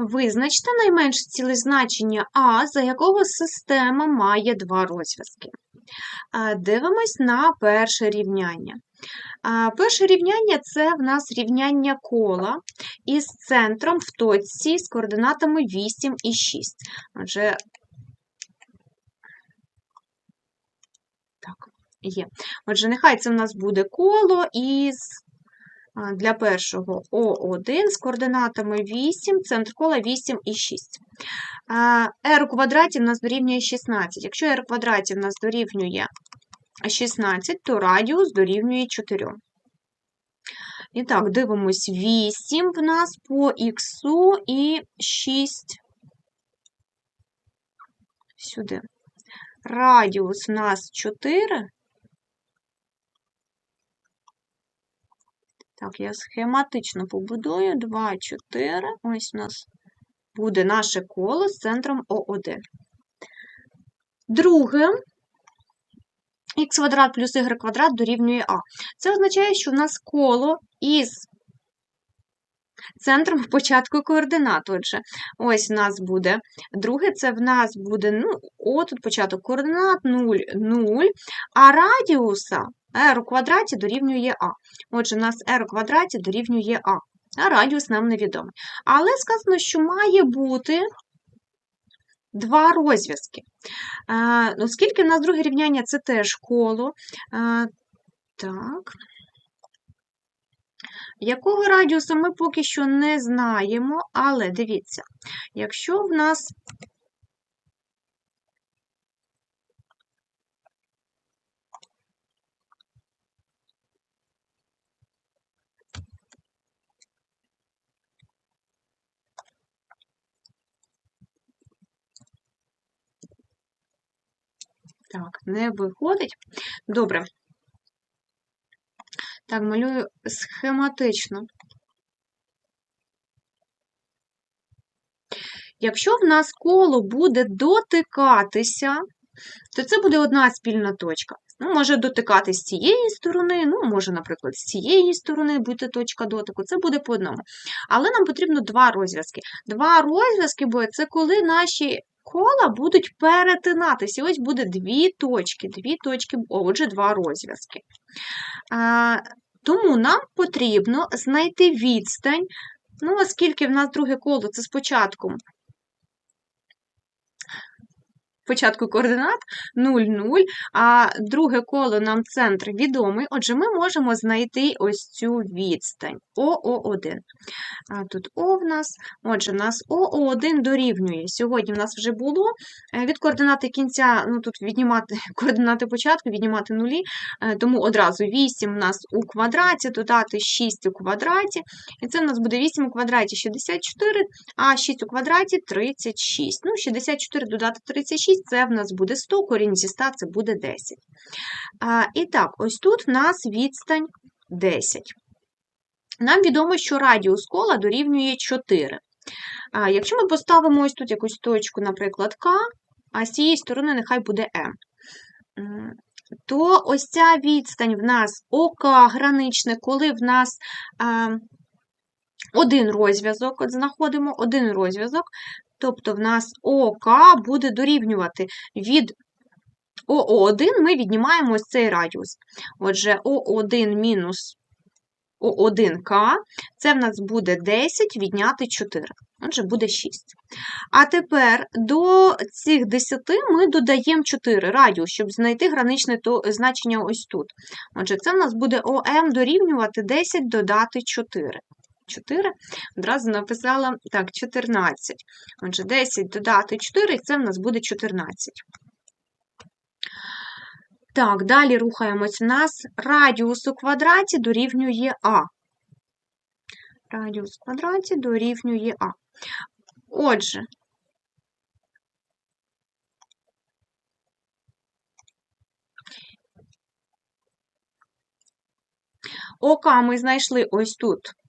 Визначте найменше ціле значення А, за якого система має два розв'язки. Дивимось на перше рівняння. Перше рівняння це в нас рівняння кола із центром в точці з координатами 8 і 6. Отже, так, є. Отже, нехай це в нас буде коло із для першого О1 з координатами 8, центр кола 8 і 6. А, r у квадраті в нас дорівнює 16. Якщо r у квадраті в нас дорівнює 16, то радіус дорівнює 4. І так, дивимось 8 в нас по х і 6 сюди. Радіус у нас 4. Так, я схематично побудую. 2, 4. Ось у нас буде наше коло з центром О1. Друге, х квадрат плюс y квадрат дорівнює А. Це означає, що в нас коло із центром початку координат. Отже, ось у нас буде друге, це в нас буде, ну, О, тут початок координат 0, 0, а радіуса r у квадраті дорівнює А. Отже, у нас r у квадраті дорівнює А, а радіус нам невідомий. Але сказано, що має бути два розв'язки. Е, Оскільки в нас друге рівняння це теж коло. Так. Якого радіуса ми поки що не знаємо, але дивіться, якщо в нас Так, не виходить. Добре. Так, малюю схематично. Якщо в нас коло буде дотикатися, то це буде одна спільна точка. Ну, може дотикати з цієї сторони, ну, може, наприклад, з цієї сторони бути точка дотику, це буде по одному. Але нам потрібно два розв'язки. Два розв'язки, бо це коли наші кола будуть перетинатися. Ось буде дві точки, дві точки, отже, два розв'язки. Тому нам потрібно знайти відстань, ну, оскільки в нас друге коло це спочатку початку координат 0, 0, а друге коло нам центр відомий, отже, ми можемо знайти ось цю відстань ОО1. А Тут О в нас, отже, в нас ОО1 дорівнює. Сьогодні в нас вже було е, від координати кінця, ну тут віднімати координати початку, віднімати нулі, е, тому одразу 8 у нас у квадраті, додати 6 у квадраті, і це в нас буде 8 у квадраті 64, а 6 у квадраті 36. Ну, 64 додати 36 це в нас буде 100, корінь зі 100 це буде 10. А, І так, ось тут в нас відстань 10. Нам відомо, що радіус кола дорівнює 4. А, Якщо ми поставимо ось тут якусь точку, наприклад, К, а з цієї сторони нехай буде М, то ось ця відстань в нас ОК граничне, коли в нас а, один розв'язок, от знаходимо один розв'язок, Тобто в нас ОК буде дорівнювати від ОО1 ми віднімаємо ось цей радіус. Отже, О1 мінус О1К, це в нас буде 10 відняти 4. Отже, буде 6. А тепер до цих 10 ми додаємо 4 радіус, щоб знайти граничне то, значення ось тут. Отже, це в нас буде ОМ дорівнювати 10 додати 4. 4. Одразу написала так, 14. Отже, 10 додати 4, це в нас буде 14. Так, далі рухаємось. У нас радіус у квадраті дорівнює А. Радіус у квадраті дорівнює А. Отже, ОК ми знайшли ось тут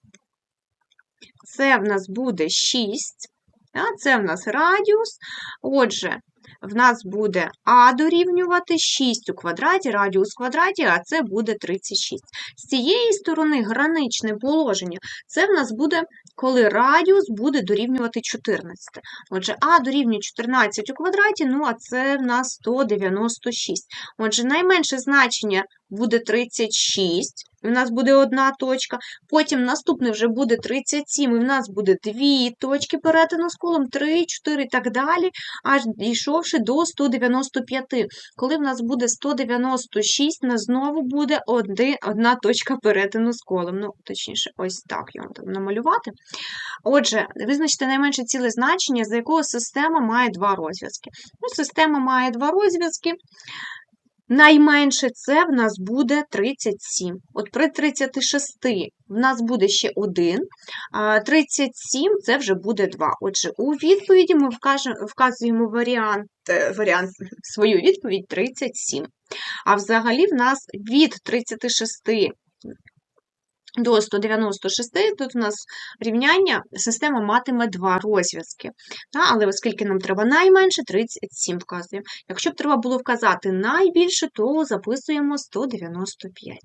це в нас буде 6, а це в нас радіус. Отже, в нас буде А дорівнювати 6 у квадраті, радіус в квадраті, а це буде 36. З цієї сторони граничне положення, це в нас буде коли радіус буде дорівнювати 14. Отже, а дорівнює 14 у квадраті, ну а це в нас 196. Отже, найменше значення буде 36, і в нас буде одна точка. Потім наступне вже буде 37, і в нас буде дві точки перетину з колом, 3, 4 і так далі, аж дійшовши до 195. Коли в нас буде 196, у нас знову буде один, одна точка перетину з колом. Ну, точніше, ось так його там намалювати. Отже, визначте найменше ціле значення, за якого система має два розв'язки. Ну, система має два розв'язки. Найменше це в нас буде 37. От при 36 в нас буде ще 1, а 37 це вже буде 2. Отже, у відповіді ми вказуємо варіант, е, варіант, свою відповідь 37. А взагалі в нас від 36 до 196, тут у нас рівняння, система матиме два розв'язки. Але оскільки нам треба найменше, 37 вказуємо. Якщо б треба було вказати найбільше, то записуємо 195.